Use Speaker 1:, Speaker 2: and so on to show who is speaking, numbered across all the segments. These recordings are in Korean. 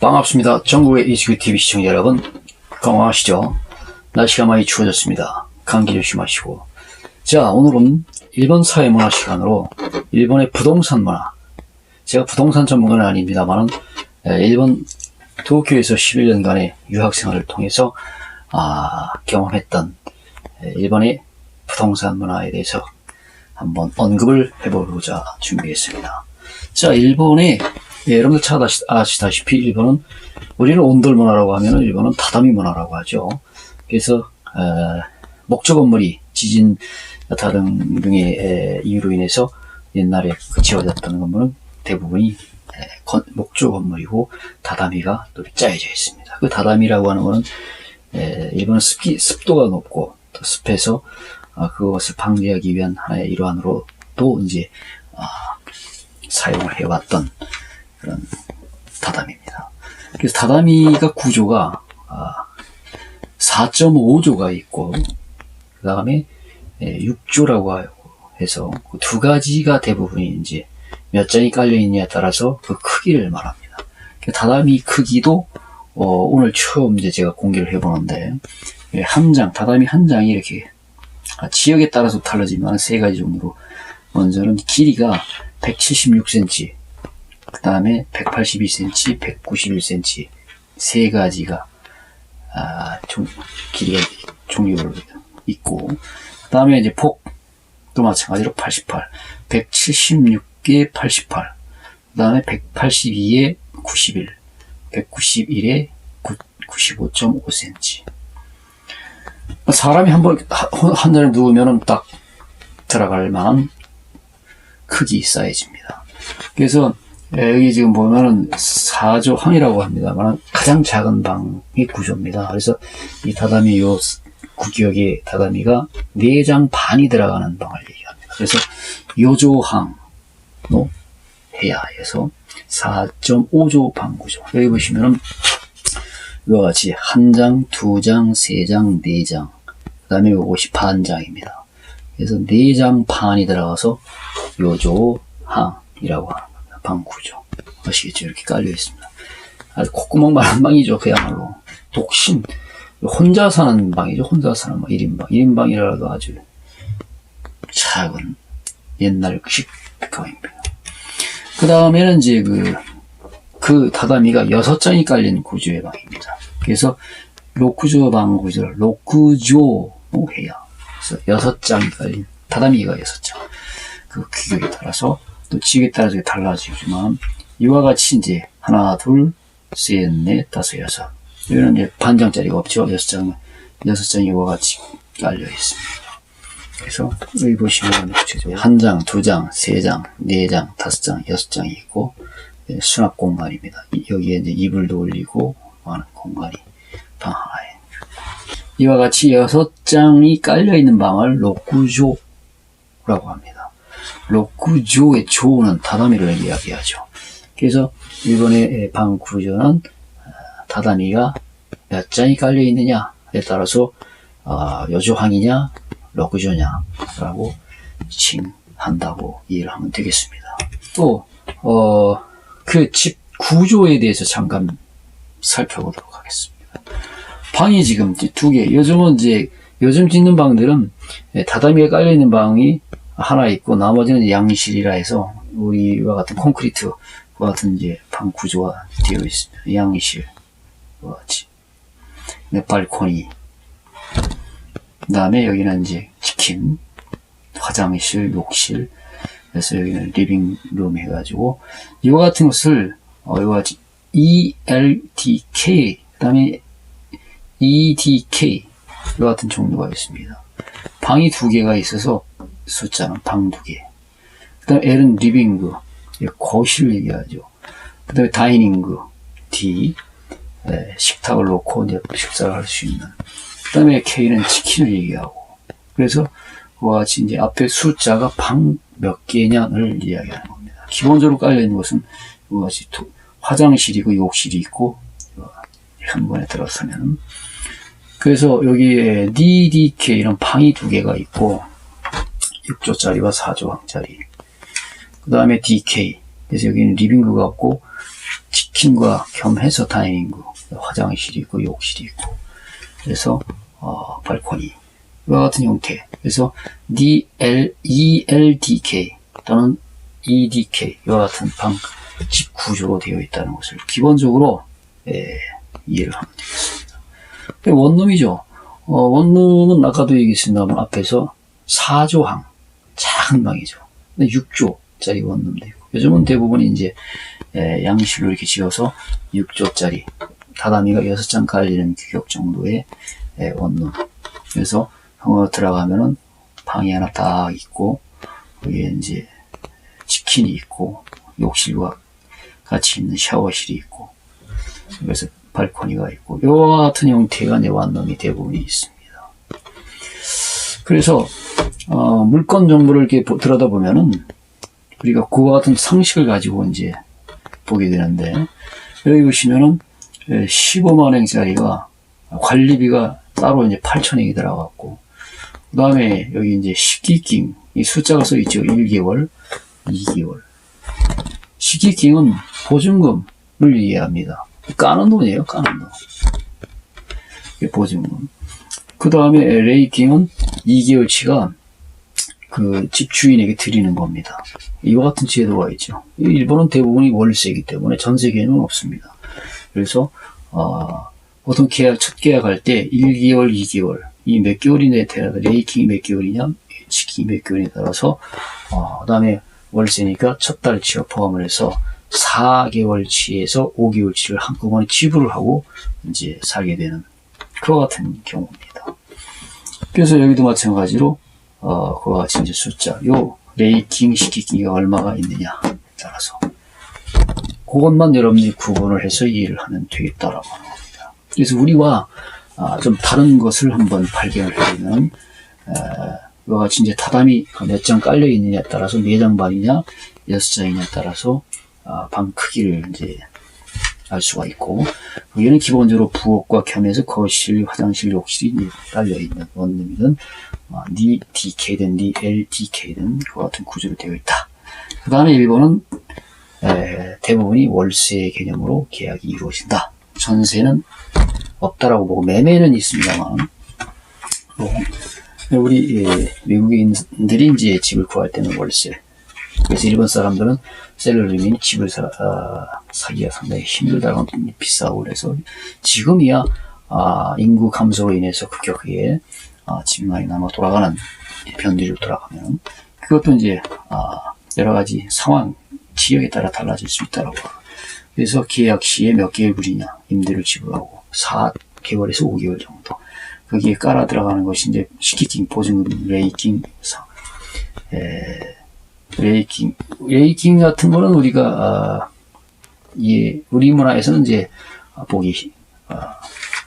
Speaker 1: 반갑습니다. 전국의 이스큐 TV 시청자 여러분, 건강하시죠? 날씨가 많이 추워졌습니다. 감기 조심하시고. 자, 오늘은 일본 사회 문화 시간으로 일본의 부동산 문화. 제가 부동산 전문가는 아닙니다만은 일본 도쿄에서 11년간의 유학 생활을 통해서 아, 경험했던 에, 일본의 부동산 문화에 대해서 한번 언급을 해보고자 준비했습니다. 자, 일본의 예, 여러분들 잘 아시- 아시다시피 일본은 우리는 온돌 문화라고 하면 일본은 다다미 문화라고 하죠. 그래서 어, 목조 건물이 지진 다른 등의 에, 이유로 인해서 옛날에 그 지어졌던 건물은 대부분이 목조 건물이고 다다미가 또 짜여져 있습니다. 그 다다미라고 하는 것은 에, 일본은 습기 습도가 높고 또 습해서 아, 그것을 방지하기 위한 하나의 일환으로 또 이제 아, 사용을 해왔던 그런 다다미입니다. 그래서 다다미가 구조가 아, 4.5조가 있고 그 다음에 6조라고 해서 그 두 가지가 대부분이 이제 몇 장이 깔려 있냐에 따라서 그 크기를 말합니다. 그 다다미 크기도 어, 오늘 처음 이제 제가 공개를 해보는데 예, 한 장, 다다미 한 장이 이렇게 아, 지역에 따라서 달라지만 세 가지 종류로 먼저는 길이가 176cm, 그 다음에 182cm, 191cm 세 가지가 아, 종, 길이가 종류로 있고 그 다음에 이제 폭도 마찬가지로 88, 176에 88, 그 다음에 182에 91, 191에 95.5cm. 사람이 한번 한 잔에 누우면은 딱 들어갈 만한 크기 사이즈입니다. 그래서 예, 여기 지금 보면은 4조 항이라고 합니다만 가장 작은 방의 구조입니다. 그래서 이 다다미 요 구기역의 다다미가 4장 반이 들어가는 방을 얘기합니다. 그래서 요조항로 해야 해서 4.5조 방 구조. 여기 보시면은 이와 같이 한 장, 두 장, 세 장, 네 장. 그 다음에 이것이 반장입니다. 그래서 네 장 반이 들어가서 요조항이라고 겁니다. 방 구조. 아시겠죠? 이렇게 깔려 있습니다. 아주 콧구멍 많은 방이죠. 그야말로. 독신. 혼자 사는 방이죠. 혼자 사는 방. 1인방. 1인방이라도 아주 작은 옛날식 방입니다. 그 다음에는 이제 그, 그 다다미가 여섯 장이 깔린 구조의 방입니다. 그래서 로쿠조 방 구조를 로쿠조 해야. 그래서 여섯 장이 깔린 다다미가 여섯 장. 그 규격에 따라서 또 지역에 따라서 달라지지만 이와 같이 이제 하나, 둘, 셋, 넷, 다섯, 여섯. 여기는 이제 반장짜리가 없죠. 여섯 장, 여섯 장이 이와 같이 깔려 있습니다. 그래서 여기 보시면 구체적으로 한 장, 두 장, 세 장, 네 장, 다섯 장, 여섯 장이 있고 예, 수납 공간입니다. 이- 여기에 이제 이불도 올리고 하는 공간이 방 하나에 이와 같이 여섯 장이 깔려 있는 방을 로쿠조라고 합니다. 로쿠조의 조는 다다미를 이야기하죠. 그래서 일본의 방 구조는 아, 다다미가 몇 장이 깔려 있느냐에 따라서 아, 여조항이냐 로쿠조냐라고 칭한다고 이해를 하면 되겠습니다. 또 어, 그 집 구조에 대해서 잠깐 살펴보도록 하겠습니다. 방이 지금 두 개. 요즘은 이제 요즘 짓는 방들은 예, 다다미가 깔려 있는 방이 하나 있고 나머지는 양실이라 해서 우리와 같은 콘크리트와 같은 이제 방 구조가 되어 있습니다. 양실과 같이. 네, 발코니. 그 다음에 여기는 이제 치킨, 화장실, 욕실, 그래서 여기는 리빙룸 해가지고 이와 같은 것을 어, 이와 같이 ELTK 그 다음에 EDK 이와 같은 종류가 있습니다. 방이 두 개가 있어서 숫자는 방두 개. 그 다음에 L은 리빙그 예, 거실 얘기하죠. 그 다음에 다이닝그 D 예, 식탁을 놓고 이제 식사를 할 수 있는. 그 다음에 K는 치킨을 얘기하고. 그래서 그와 같이 이제 앞에 숫자가 방 몇 개냐를 이야기하는 겁니다. 기본적으로 깔려있는 것은 이와 같이 도- 화장실이고 욕실이 있고 한 번에 들어서면 그래서 여기에 DDK 이런 방이 두 개가 있고 6조짜리와 4조항짜리. 그 다음에 DK 그래서 여기는 리빙구가 없고 치킨과 겸해서 다이닝구, 화장실이 있고 욕실이 있고. 그래서 어, 발코니. 이와 같은 형태. 그래서 DL, ELDK 또는 EDK 이와 같은 방 집 구조로 되어 있다는 것을 기본적으로 예, 이해를 하면 되겠습니다. 원룸이죠. 어, 원룸은 아까도 얘기했습니다만 앞에서 4조항 작은 방이죠. 근데 6조짜리 원룸도 있고 요즘은 대부분 이제 예, 양실로 이렇게 지어서 6조짜리 다다미가 6장 깔리는 규격 정도의 예, 원룸. 그래서 형어 들어가면은 방이 하나 딱 있고 거기에 이제 치킨이 있고 욕실과 같이 있는 샤워실이 있고 그래서 발코니가 있고 이와 같은 형태가 내 원룸이 대부분이 있습니다. 그래서 어, 물건 정보를 이렇게 보- 들여다보면은 우리가 그와 같은 상식을 가지고 이제 보게 되는데 여기 보시면은 15만 원짜리가 관리비가 따로 이제 8천 원이 들어갔고 그 다음에 여기 이제 식기킹 이 숫자가 써 있죠. 1개월 2개월. 식기킹은 보증금을 이해합니다. 까는 돈이에요 까는 돈. 보증금. 그 다음에 레이킹은 2개월치가 그 집주인에게 드리는 겁니다. 이와 같은 제도가 있죠. 이 일본은 대부분이 월세이기 때문에 전 세계는 없습니다. 그래서 어, 보통 계약 첫 계약할 때 1개월, 2개월 이 몇 개월이냐에 따라서 레이킹이 몇 개월이냐, 치킨이 몇 개월에 따라서 어, 그다음에 월세니까 첫 달치와 포함을 해서 4개월치에서 5개월치를 한꺼번에 지불을 하고 이제 살게 되는 그와 같은 경우입니다. 그래서 여기도 마찬가지로 어, 그와 같이 이제 숫자, 요, 레이킹, 시키기가 얼마가 있느냐, 따라서. 그것만 여러분들이 구분을 해서 이해를 하면 되겠다라고 겁니다. 그래서 우리와 아, 좀 다른 것을 한번 발견을 해보면, 에, 이와 같이 이제 타담이 몇 장 깔려 있느냐에 따라서 네장 반이냐, 여섯 장이냐에 따라서 아, 방 크기를 이제 알 수가 있고, 여기는 기본적으로 부엌과 겸해서 거실, 화장실, 욕실이 이제 딸려 있는 원룸이든 어, 니 DK든 니 LDK든 그와 같은 구조로 되어 있다. 그 다음에 일본은 에, 대부분이 월세 개념으로 계약이 이루어진다. 전세는 없다라고 보고 매매는 있습니다만 뭐, 우리 예, 외국인들이 이제 집을 구할 때는 월세. 그래서 일본 사람들은 셀러리맨이 집을 사, 아, 사기가 상당히 힘들다고 비싸고 그래서 지금이야 아, 인구 감소로 인해서 급격하게 아, 집 많이 남아 돌아가는 변리로 돌아가면 그것도 이제 아, 여러 가지 상황 지역에 따라 달라질 수 있다라고. 그래서 계약 시에 몇 개월이냐 임대를 지불하고 4개월에서 5개월 정도. 거기에 깔아 들어가는 것이 이제 시키킹 보증금 레이킹 사- 에, 레이킹 레이킹 같은 거는 우리가 아, 예, 우리 문화에서는 이제 아, 보기 아,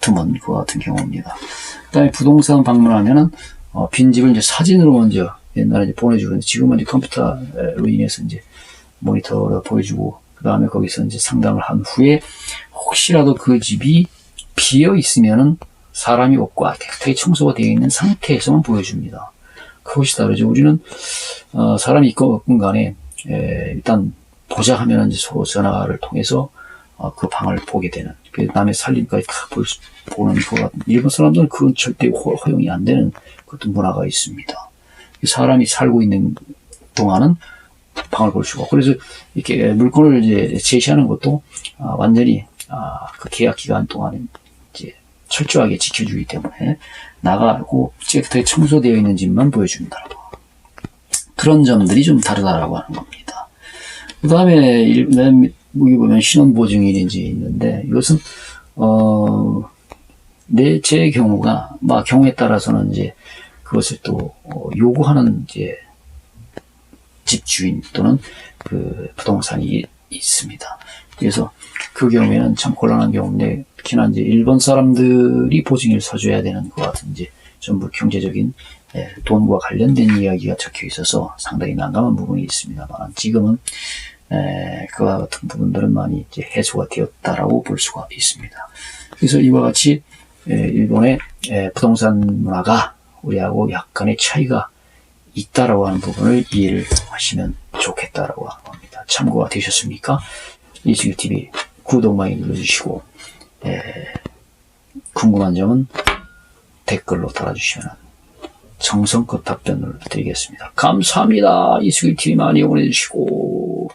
Speaker 1: 드문 그와 같은 경우입니다. 그 다음에 부동산 방문하면은 어, 빈집을 이제 사진으로 먼저 옛날에 이제 보내주는데 지금은 이제 컴퓨터로 인해서 이제 모니터로 보여주고 그 다음에 거기서 이제 상담을 한 후에 혹시라도 그 집이 비어 있으면은 사람이 없고 깨끗하게 청소가 되어 있는 상태에서만 보여줍니다. 그것이 다르죠. 우리는 어, 사람이 있건 없건 간에 에, 일단 보자 하면 이제 서로 전화를 통해서 어, 그 방을 보게 되는 그 남의 살림까지 다 볼, 수- 보는 그 같은 일본 사람들은 그건 절대 허, 허용이 안 되는 그것도 문화가 있습니다. 이 사람이 살고 있는 동안은 방을 볼 수가 없고 그래서 이렇게 물건을 이제 제시하는 것도 아, 완전히 아, 그 계약 기간 동안에 이제 철저하게 지켜주기 때문에 나가고 깨끗하게 청소되어 있는 집만 보여준다라고 그런 점들이 좀 다르다라고 하는 겁니다. 그 다음에 여기 보면 신원보증인인지 있는데 이것은 어, 내, 제 경우가, 막 경우에 따라서는 이제 그것을 또, 어, 요구하는 이제 집주인 또는 그 부동산이 이- 있습니다. 그래서 그 경우에는 참 곤란한 경우인데, 특히나 이제 일본 사람들이 보증을 서줘야 되는 것 같은 이제 전부 경제적인 예, 돈과 관련된 이야기가 적혀 있어서 상당히 난감한 부분이 있습니다만, 지금은 에, 그와 같은 부분들은 많이 이제 해소가 되었다라고 볼 수가 있습니다. 그래서 이와 같이 에, 일본의 에, 부동산 문화가 우리하고 약간의 차이가 있다라고 하는 부분을 이해를 하시면 좋겠다라고 겁니다. 참고가 되셨습니까? 이수길TV 구독 많이 눌러주시고, 예, 궁금한 점은 댓글로 달아주시면 정성껏 답변을 드리겠습니다. 감사합니다. 이수길TV 많이 응원해 주시고,